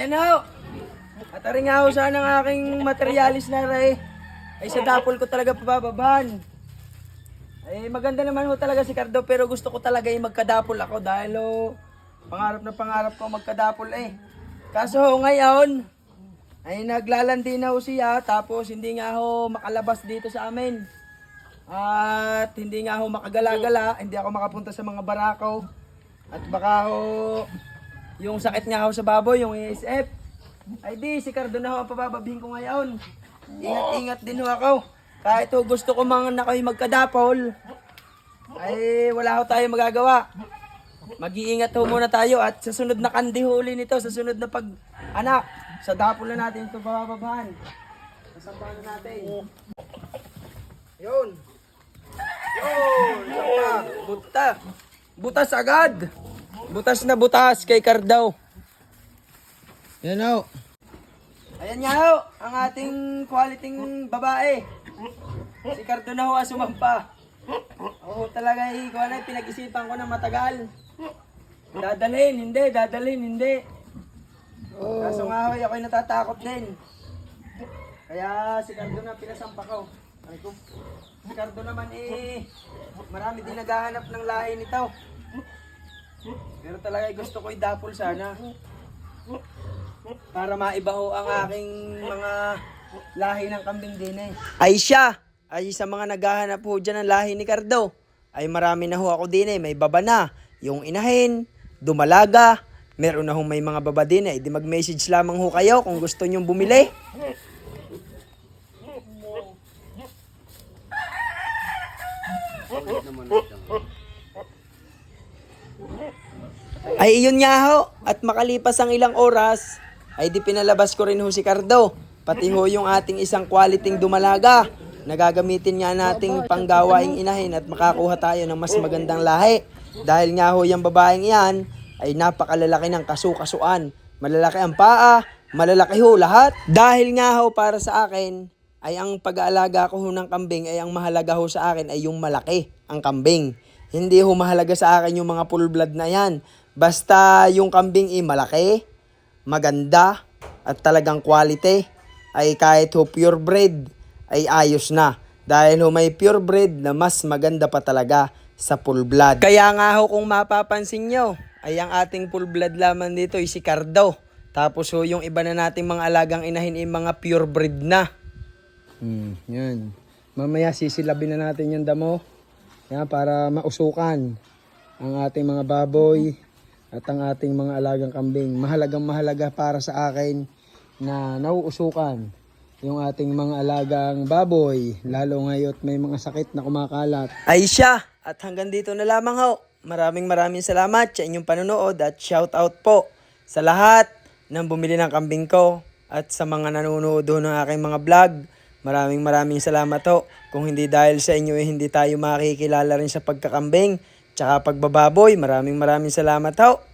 Ayan ho. At aring nga ho sana ng aking materialis na ray. Ay sa dapol ko talaga pabababan. Ay maganda naman ho talaga si Cardo pero gusto ko talaga yung magkadapol ako dahil ho, pangarap na pangarap ko magkadapol eh. Kaso ho ngayon, ay naglalandi na ho siya tapos hindi nga ho makalabas dito sa amin. At hindi nga ho makagala-gala, hindi ako makapunta sa mga barako. At baka ho, yung sakit nga ho sa baboy, yung ASF. Ay di, si Cardo na ho ang pabababihin ko ngayon. Ingat-ingat din ho ako. Kahit ho gusto ko mga na kayo magkadapol, ay wala ho tayo magagawa. Mag-iingat ho muna tayo at sa sunod na kandi huli nito, sa sunod na pag anak, sa dapol na natin ito pabababahan. Sasampahan na natin. Yun. Yun. Buta. Butas agad. Butas na butas kay Cardaw. Yan ho. Ayan nga ho, ang ating quality babae. Si Cardo na ho ang sumampa. Oo talaga eh, kung ano, pinag-isipan ko na matagal. Dadalhin, hindi, dadalhin, hindi. Kaso nga ho, ako'y natatakot din. Kaya si Cardo na pinasampa ko. Ay ko. Si Cardo naman eh, marami din naghahanap ng lahi nito. Pero talaga gusto ko i-dapol sana. Para maiba ho ang aking mga lahi ng kambing din eh. Ay siya, ay sa mga naghahanap ho dyan ng lahi ni Cardo. Ay marami na ho ako din eh, may baba na. Yung inahin, dumalaga, meron na ho may mga baba din eh. Di mag-message lamang ho kayo kung gusto nyong bumili. Ay iyon nga ho, at makalipas ang ilang oras, ay di pinalabas ko rin ho si Cardo. Pati ho yung ating isang quality dumalaga. Nagagamitin nga nating panggawaing inahin at makakuha tayo ng mas magandang lahi. Dahil nga ho yung babaeng yan ay napakalalaki ng kasukasuan. Malalaki ang paa, malalaki ho lahat. Dahil nga ho para sa akin, ay ang pag-aalaga ko ho ng kambing ay ang mahalaga ho sa akin ay yung malaki, ang kambing. Hindi ho mahalaga sa akin yung mga full blood na yan. Basta yung kambing ay malaki, maganda, at talagang quality, ay kahit ho purebred, ay ayos na. Dahil ho may purebred na mas maganda pa talaga sa full blood. Kaya nga ho kung mapapansin nyo, ay ang ating full blood laman dito ay si Cardo. Tapos ho yung iba na nating mga alagang inahin ay mga purebred na. Hmm, yan. Mamaya sisilabin na natin yung damo. Yan, para mausukan ang ating mga baboy at ang ating mga alagang kambing. Mahalagang mahalaga para sa akin na nauusukan yung ating mga alagang baboy. Lalo ngayon may mga sakit na kumakalat. Ay siya! At hanggang dito na lamang ho. Maraming maraming salamat sa inyong panonood at shout out po sa lahat ng bumili ng kambing ko at sa mga nanonood ho ng aking mga vlog. Maraming maraming salamat ho. Kung hindi dahil sa inyo eh, hindi tayo makikilala rin sa pagkakambing tsaka pagbababoy. Maraming maraming salamat ho.